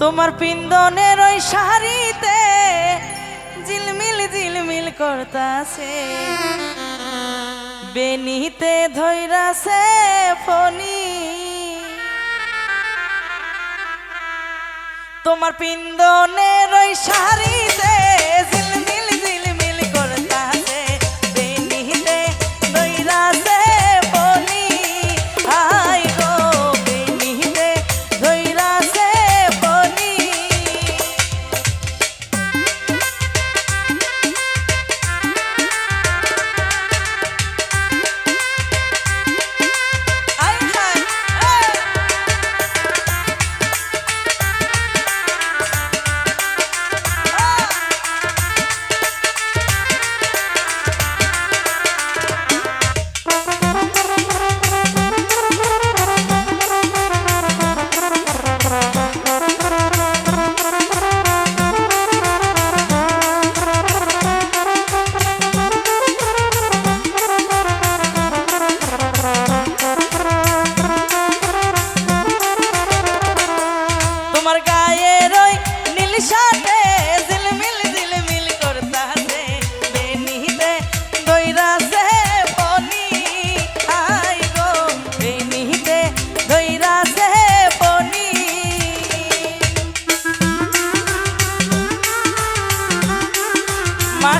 তোমার পিন্দনের ওই শাড়িতে ঝিলমিল ঝিলমিল করতাছে। বেনিতে ধৈরাছে ফনি তোমার পিন্দনের ওই শাড়িতে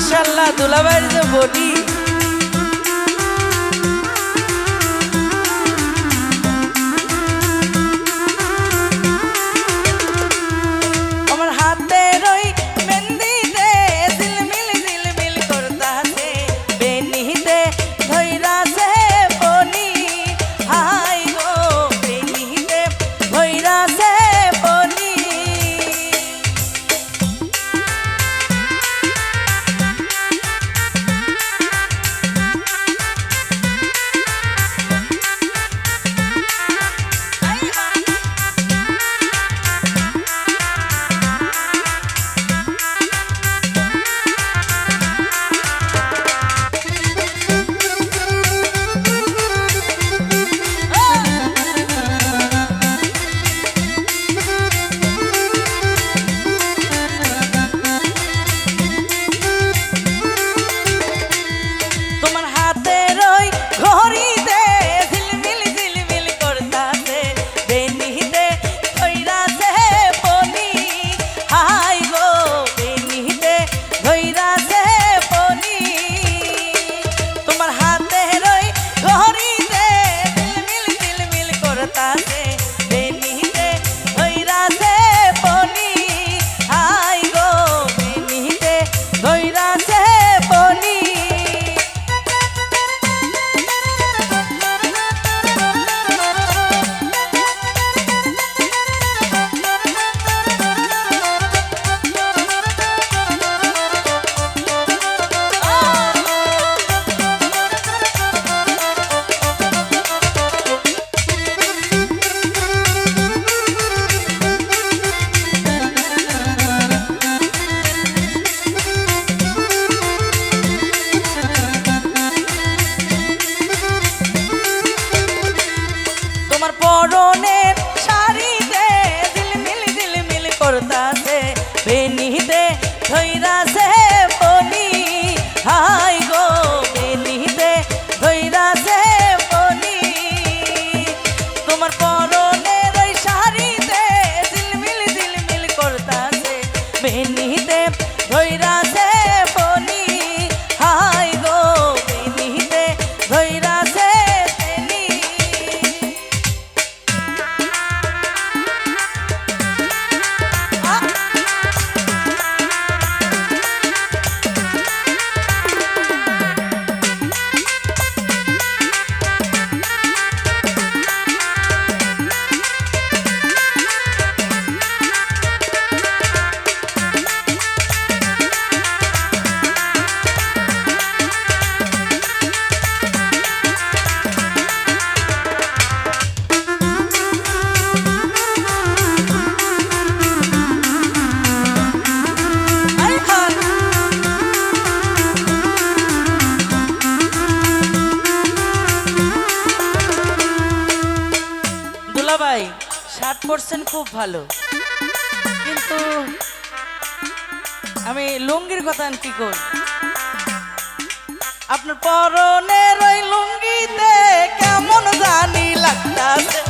মাশাল্লাহ দুলাবাইয়ের যে বডি ছইরা সে দুলাভাই ষাট পার্সেন্ট খুব ভালো। কিন্তু আমি লুঙ্গির কথা কি করি আপনার পরনে রই লুঙ্গিতে কেমন জানি লাগতাছে।